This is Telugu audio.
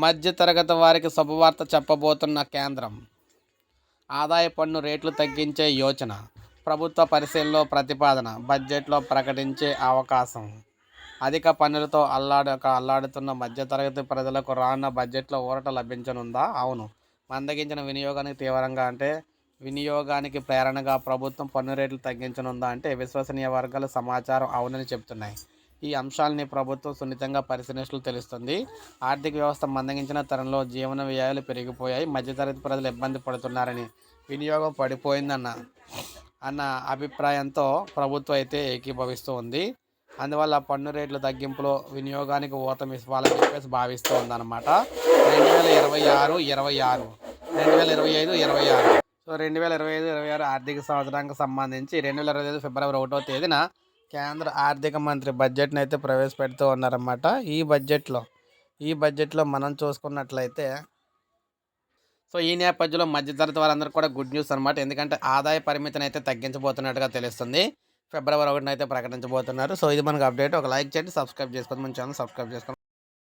మధ్యతరగతి వారికి శుభవార్త చెప్పబోతున్న కేంద్రం. ఆదాయ పన్ను రేట్లు తగ్గించే యోచన ప్రభుత్వ పరిశీలనలో ప్రతిపాదన బడ్జెట్లో ప్రకటించే అవకాశం. అధిక పన్నులతో అల్లాడక అల్లాడుతున్న మధ్యతరగతి ప్రజలకు రానున్న బడ్జెట్లో ఊరట లభించనుందా? అవును. మందగించిన వినియోగానికి తీవ్రంగా అంటే వినియోగానికి ప్రేరణగా ప్రభుత్వం పన్ను రేట్లు తగ్గించనుందా అంటే విశ్వసనీయ వర్గాలు సమాచారం అవునని చెప్తున్నాయి ఈ అంశాలని ప్రభుత్వం సున్నితంగా పరిశీలించినట్లు తెలుస్తుంది. ఆర్థిక వ్యవస్థ మందగించిన తరంలో జీవన వ్యయాలు పెరిగిపోయాయి. మధ్యతరగతి ప్రజలు ఇబ్బంది పడుతున్నారని వినియోగం పడిపోయిందన్న అన్న అభిప్రాయంతో ప్రభుత్వం అయితే ఏకీభవిస్తూ ఉంది. అందువల్ల పన్ను రేట్ల తగ్గింపులో వినియోగానికి ఊతం ఇవ్వాలని చెప్పేసి భావిస్తూ ఉందన్నమాట. రెండు వేల ఇరవై ఆరు ఇరవై ఆరు. రెండు వేల ఇరవై ఐదు ఇరవై ఆరు. సో రెండు వేల ఇరవై ఐదు ఇరవై ఆరు ఆర్థిక సంవత్సరానికి సంబంధించి రెండు వేల ఇరవై ఐదు ఫిబ్రవరి ఒకటో తేదీన కేంద్ర ఆర్థిక మంత్రి బడ్జెట్ని అయితే ప్రవేశపెడుతూ ఉన్నారన్నమాట. ఈ బడ్జెట్లో ఈ బడ్జెట్లో మనం చూసుకున్నట్లయితే సో ఈ నేపథ్యంలో మధ్యతరగతి వారందరూ కూడా గుడ్ న్యూస్ అనమాట ఎందుకంటే ఆదాయ పరిమితిని అయితే తగ్గించబోతున్నట్టుగా తెలుస్తుంది. ఫిబ్రవరి ఒకటిన అయితే ప్రకటించబోతున్నారు. సో ఇది మనకు అప్డేట్. ఒక లైక్ చేయండి సబ్స్క్రైబ్ చేసుకోండి. మన ఛానల్ సబ్స్క్రైబ్ చేసుకోండి.